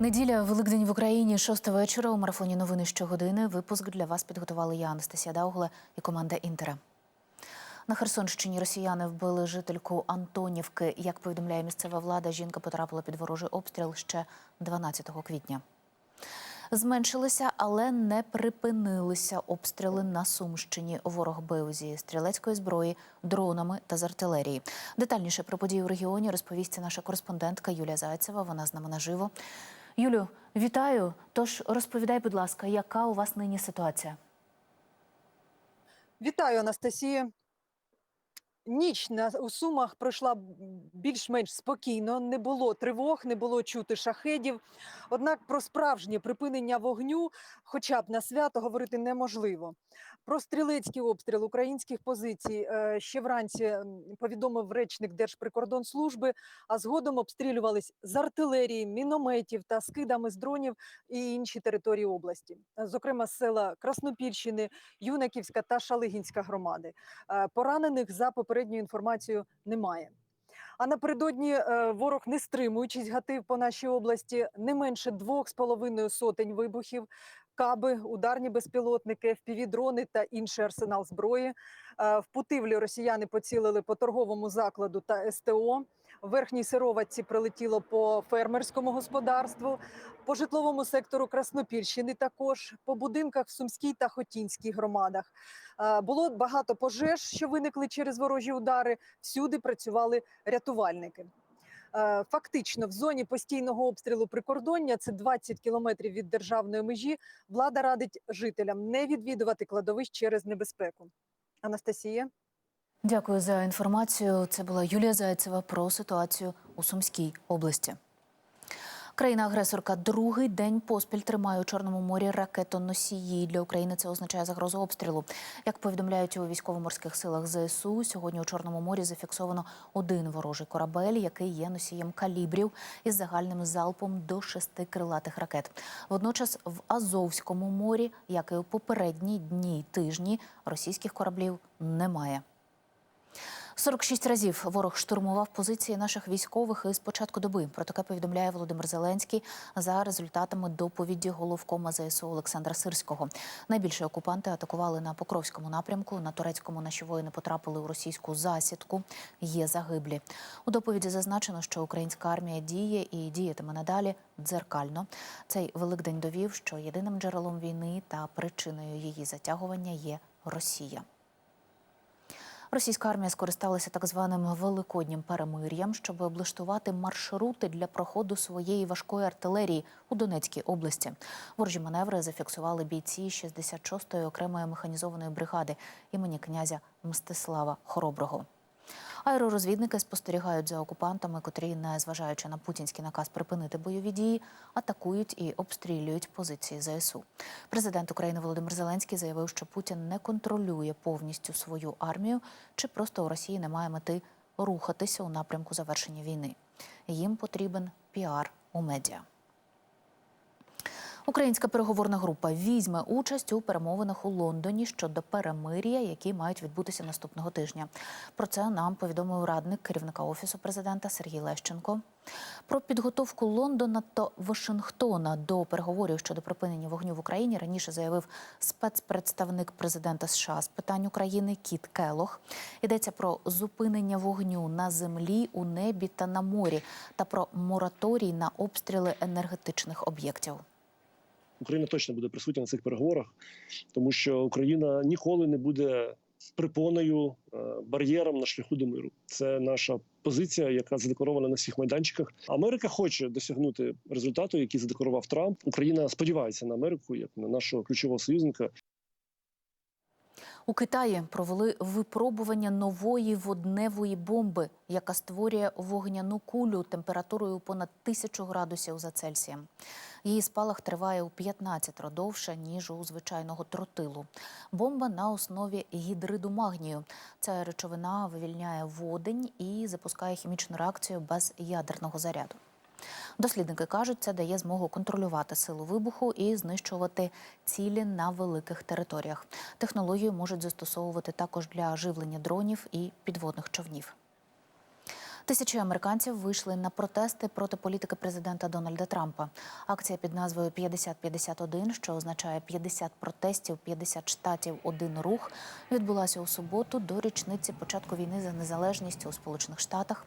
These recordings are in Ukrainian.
Неділя, Великдень в Україні, шоста вечора. У марафоні новини щогодини. Випуск для вас підготували я, Анастасія Даугла і команда Інтера. На Херсонщині росіяни вбили жительку Антонівки. Як повідомляє місцева влада, жінка потрапила під ворожий обстріл ще 12 квітня. Зменшилися, але не припинилися обстріли на Сумщині. Ворог бив зі стрілецької зброї, дронами та з артилерії. Детальніше про події у регіоні розповість наша кореспондентка Юлія Зайцева. Вона з нами наживо. Юлю, вітаю. Тож розповідай, будь ласка, яка у вас нині ситуація? Вітаю, Анастасія. Ніч на у Сумах пройшла більш-менш спокійно. Не було тривог, не було чути шахедів. Однак про справжнє припинення вогню, хоча б на свято, говорити неможливо. Про стрілецький обстріл українських позицій е, ще вранці повідомив речник Держприкордонслужби, а згодом обстрілювались з артилерії, мінометів та скидами з дронів і інші території області, зокрема села Краснопільщини, Юнаківська та Шалигінська громади. Е, Поранених за попередньою інформацію немає. А напередодні е, ворог, не стримуючись, гатив по нашій області не менше двох з половиною сотень вибухів, каби, ударні безпілотники, впівдрони та інший арсенал зброї. Е, В Путивлі росіяни поцілили по торговому закладу та СТО. Верхній сироватці прилетіло по фермерському господарству, по житловому сектору Краснопільщини також, по будинках в Сумській та Хотінській громадах. Е, Було багато пожеж, що виникли через ворожі удари. Всюди працювали рятувальники. Е, Фактично, в зоні постійного обстрілу прикордоння, це 20 кілометрів від державної межі. Влада радить жителям не відвідувати кладовищ через небезпеку. Анастасія. Дякую за інформацію. Це була Юлія Зайцева про ситуацію у Сумській області. Країна-агресорка другий день поспіль тримає у Чорному морі ракетоносії. Для України це означає загрозу обстрілу. Як повідомляють у військово-морських силах ЗСУ, сьогодні у Чорному морі зафіксовано один ворожий корабель, який є носієм калібрів із загальним залпом до шести крилатих ракет. Водночас в Азовському морі, як і у попередні дні тижні, російських кораблів немає. 46 разів ворог штурмував позиції наших військових із початку доби. Про таке повідомляє Володимир Зеленський за результатами доповіді головкома ЗСУ Олександра Сирського. Найбільше окупанти атакували на Покровському напрямку. На турецькому наші воїни потрапили у російську засідку. Є загиблі. У доповіді зазначено, що українська армія діє і діятиме надалі дзеркально. Цей великдень довів, що єдиним джерелом війни та причиною її затягування є Росія. Російська армія скористалася так званим великоднім перемир'ям, щоб облаштувати маршрути для проходу своєї важкої артилерії у Донецькій області. Ворожі маневри зафіксували бійці 66-ї окремої механізованої бригади імені князя Мстислава Хороброго. Аеророзвідники спостерігають за окупантами, котрі, не зважаючи на путінський наказ припинити бойові дії, атакують і обстрілюють позиції ЗСУ. Президент України Володимир Зеленський заявив, що Путін не контролює повністю свою армію, чи просто у Росії немає мети рухатися у напрямку завершення війни. Їм потрібен піар у медіа. Українська переговорна група візьме участь у перемовинах у Лондоні щодо перемир'я, які мають відбутися наступного тижня. Про це нам повідомив радник керівника офісу президента Сергій Лещенко. Про підготовку Лондона та Вашингтона до переговорів щодо припинення вогню в Україні раніше заявив спецпредставник президента США з питань України Кіт Келох. Йдеться про зупинення вогню на землі, у небі та на морі, та про мораторій на обстріли енергетичних об'єктів. Україна точно буде присутня на цих переговорах, тому що Україна ніколи не буде припоною е, бар'єром на шляху до миру. Це наша позиція, яка задекларована на всіх майданчиках. Америка хоче досягнути результату, який задекларував Трамп. Україна сподівається на Америку як на нашого ключового союзника. У Китаї провели випробування нової водневої бомби, яка створює вогняну кулю температурою понад тисячу градусів за Цельсієм. Її спалах триває у 15 довше, ніж у звичайного тротилу. Бомба на основі гідриду магнію. Ця речовина вивільняє водень і запускає хімічну реакцію без ядерного заряду. Дослідники кажуть, це дає змогу контролювати силу вибуху і знищувати цілі на великих територіях. Технологію можуть застосовувати також для живлення дронів і підводних човнів. Тисячі американців вийшли на протести проти політики президента Дональда Трампа. Акція під назвою «50-51», що означає 50 протестів, 50 штатів, один рух, відбулася у суботу до річниці початку війни за незалежність у Сполучених Штатах.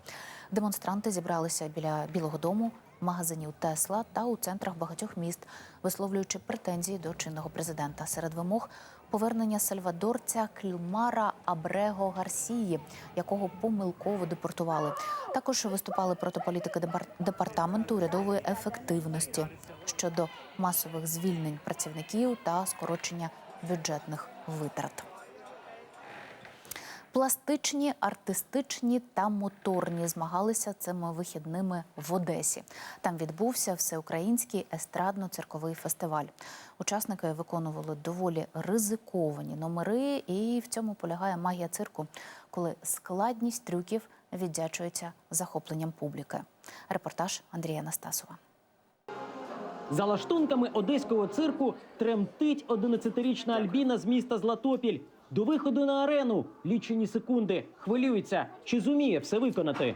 Демонстранти зібралися біля Білого Дому, магазинів Тесла та у центрах багатьох міст, висловлюючи претензії до чинного президента. Серед вимог повернення сальвадорця Клюмара Абрего Гарсії, якого помилково депортували. Також виступали проти політики депар- департаменту урядової ефективності щодо масових звільнень працівників та скорочення бюджетних витрат. Пластичні, артистичні та моторні змагалися цими вихідними в Одесі. Там відбувся всеукраїнський естрадно-цирковий фестиваль. Учасники виконували доволі ризиковані номери, і в цьому полягає магія цирку, коли складність трюків віддячується захопленням публіки. Репортаж Андрія Настасова. За лаштунками одеського цирку тремтить 11-річна Альбіна з міста Златопіль. До виходу на арену лічені секунди. Хвилюється, чи зуміє все виконати.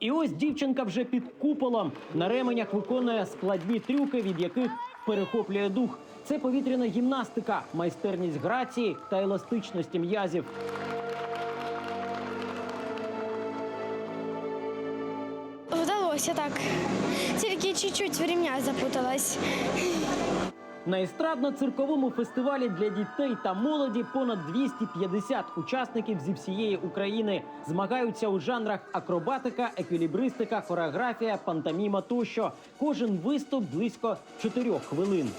І ось дівчинка вже під куполом. На ременях виконує складні трюки, від яких перехоплює дух. Це повітряна гімнастика, майстерність грації та еластичності м'язів. Вдалося так. Тільки чуть-чуть в ремнях запуталась. На естрадно-цирковому фестивалі для дітей та молоді понад 250 учасників зі всієї України змагаються у жанрах акробатика, еквілібристика, хореографія, пантоміма тощо. Кожен виступ близько 4 хвилин.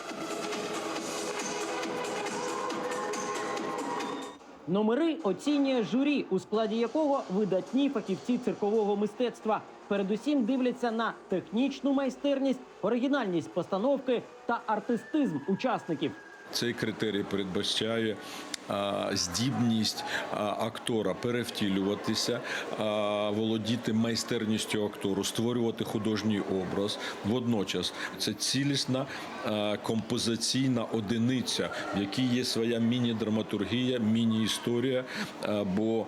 Номери оцінює журі, у складі якого видатні фахівці циркового мистецтва. Передусім дивляться на технічну майстерність, оригінальність постановки та артистизм учасників. Цей критерій передбачає здібність актора перевтілюватися, володіти майстерністю актору, створювати художній образ. Водночас це цілісна композиційна одиниця, в якій є своя міні-драматургія, міні-історія. Бо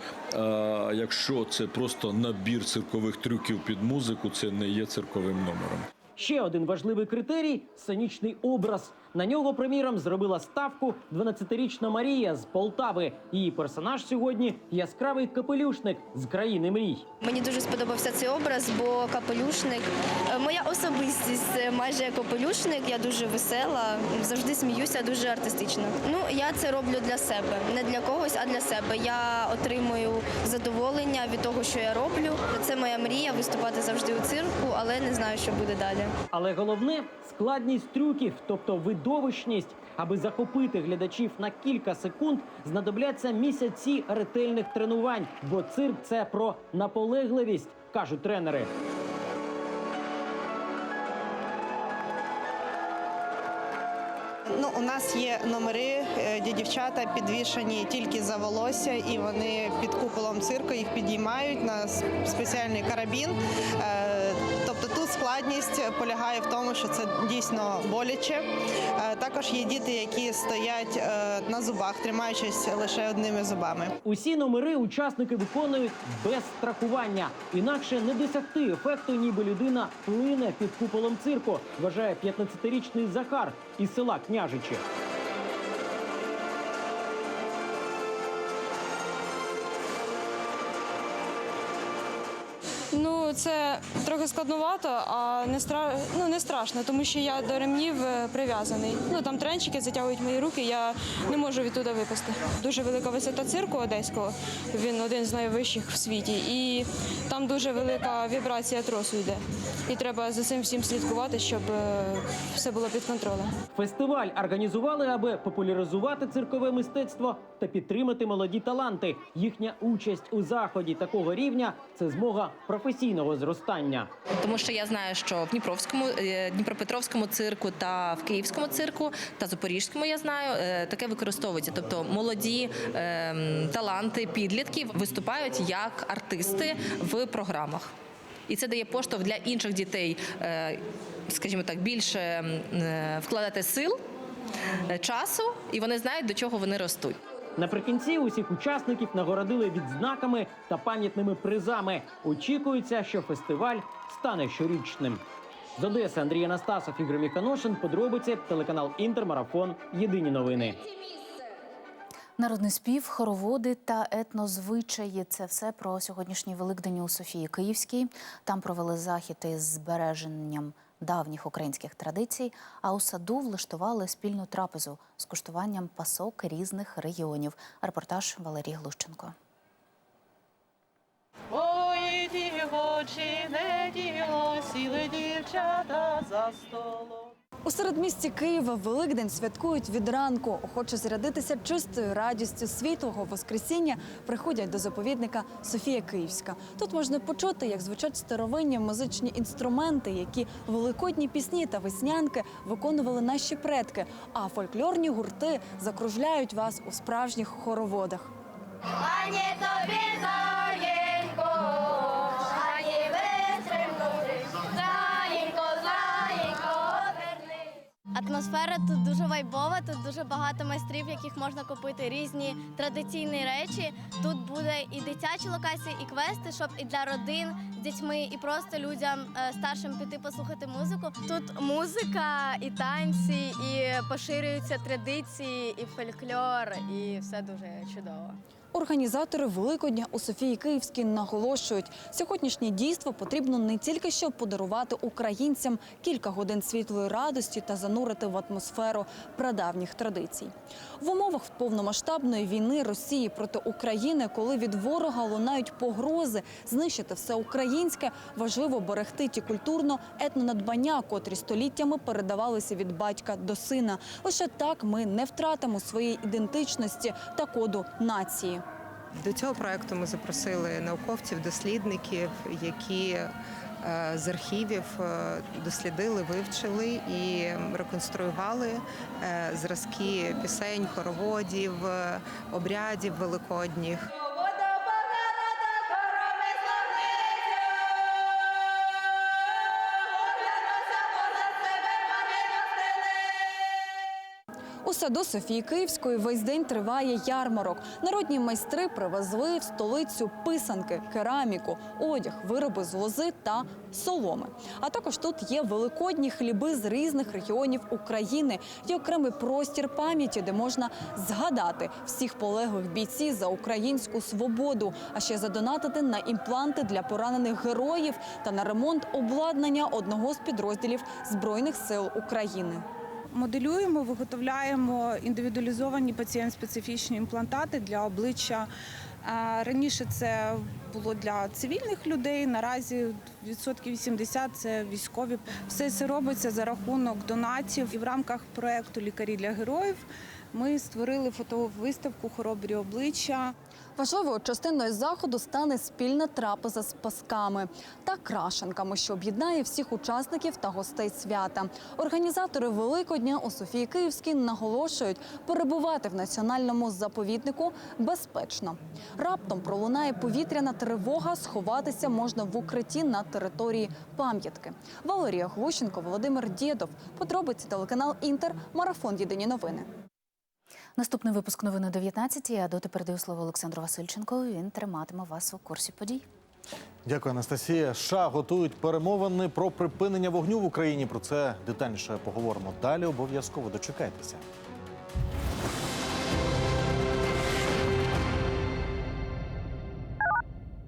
якщо це просто набір циркових трюків під музику, це не є цирковим номером. Ще один важливий критерій сценічний образ. На нього, приміром, зробила ставку 12-річна Марія з Полтави. Її персонаж сьогодні яскравий капелюшник з країни мрій. Мені дуже сподобався цей образ, бо капелюшник. е, Моя особистість майже як капелюшник. Я дуже весела, завжди сміюся, дуже артистично. Ну я це роблю для себе, не для когось, а для себе. Я отримую задоволення від того, що я роблю. Це моя мрія виступати завжди у цирку, але не знаю, що буде далі. Але головне складність трюків, тобто видовищність. Аби захопити глядачів на кілька секунд, знадобляться місяці ретельних тренувань, бо цирк це про наполегливість, кажуть тренери. Ну, у нас є номери, е, де дівчата підвішані тільки за волосся, і вони під куполом цирку їх підіймають на спеціальний карабін. Складність полягає в тому, що це дійсно боляче. Е, Також є діти, які стоять е, на зубах, тримаючись лише одними зубами. Усі номери учасники виконують без страхування. Інакше не досягти ефекту, ніби людина плине під куполом цирку, вважає 15-річний Захар із села Княжичі. Ну, це трохи складновато, а не стра... ну, не страшно, тому що я до ремнів е, прив'язаний. Ну там тренчики затягують мої руки, я не можу відтуди випасти. Дуже велика висота цирку одеського. Він один з найвищих в світі, і там дуже велика вібрація тросу йде. І треба за цим всім слідкувати, щоб е, все було під контролем. Фестиваль організували, аби популяризувати циркове мистецтво та підтримати молоді таланти. Їхня участь у заході такого рівня це змога професійного зростання. Тому що я знаю, що в Дніпровському, е, Дніпропетровському цирку та в Київському цирку та Запорізькому я знаю, е, таке використовується. Тобто молоді е, таланти підлітків виступають як артисти в програмах. І це дає поштовх для інших дітей, е, скажімо так, більше вкладати сил, часу, і вони знають, до чого вони ростуть. Наприкінці усіх учасників нагородили відзнаками та пам'ятними призами. Очікується, що фестиваль стане щорічним. З Одеси Андрій Анастасов, Ігор Міханошин. Подробиці телеканал Інтермарафон. Єдині новини. Народний спів, хороводи та етнозвичаї це все про сьогоднішній Великдень у Софії Київській. Там провели захід із збереженням давніх українських традицій. А у саду влаштували спільну трапезу з куштуванням пасок різних регіонів. Репортаж Валерій Глущенко. Ой, дівочине діло, сіли дівчата за столом. У середмісті Києва Великдень святкують від ранку. Охоче зарядитися чистою радістю світлого Воскресіння приходять до заповідника Софія Київська. Тут можна почути, як звучать старовинні музичні інструменти, які великодні пісні та веснянки виконували наші предки. А фольклорні гурти закружляють вас у справжніх хороводах. Ані тобі заєнько, Атмосфера тут дуже вайбова, тут дуже багато майстрів, яких можна купити різні традиційні речі. Тут буде і дитячі локації, і квести, щоб і для родин з дітьми, і просто людям е, старшим піти послухати музику. Тут музика, і танці, і поширюються традиції, і фольклор, і все дуже чудово. Організатори Великодня у Софії Київській наголошують, сьогоднішнє дійство потрібно не тільки щоб подарувати українцям кілька годин світлої радості та занурити в атмосферу прадавніх традицій. В умовах повномасштабної війни Росії проти України, коли від ворога лунають погрози знищити все українське, важливо берегти ті культурно етнонадбання, котрі століттями передавалися від батька до сина. Лише так ми не втратимо своєї ідентичності та коду нації. До цього проекту ми запросили науковців, дослідників, які е, з архівів е, дослідили, вивчили і реконструювали е, зразки пісень, хороводів, обрядів великодніх. У саду Софії Київської весь день триває ярмарок. Народні майстри привезли в столицю писанки, кераміку, одяг, вироби з лози та соломи. А також тут є великодні хліби з різних регіонів України і окремий простір пам'яті, де можна згадати всіх полеглих бійців за українську свободу, а ще задонатити на імпланти для поранених героїв та на ремонт обладнання одного з підрозділів збройних сил України. Моделюємо, виготовляємо індивідуалізовані пацієнт-специфічні імплантати для обличчя. Раніше це було для цивільних людей. Наразі відсотків 80 – це військові. Все це робиться за рахунок донатів. І в рамках проекту Лікарі для героїв ми створили фотовиставку Хоробрі обличчя. Важливою частиною заходу стане спільна трапеза з пасками та крашенками, що об'єднає всіх учасників та гостей свята. Організатори Великодня у Софії Київській наголошують, перебувати в національному заповіднику безпечно. Раптом пролунає повітряна тривога, сховатися можна в укритті на території пам'ятки. Валерія Глущенко, Володимир Дєдов. Подробиці телеканал Інтер. Марафон. Єдині новини. Наступний випуск новин о 19 А доти передаю слово Олександру Васильченко. Він триматиме вас у курсі подій. Дякую, Анастасія. США готують перемовини про припинення вогню в Україні. Про це детальніше поговоримо далі. Обов'язково дочекайтеся.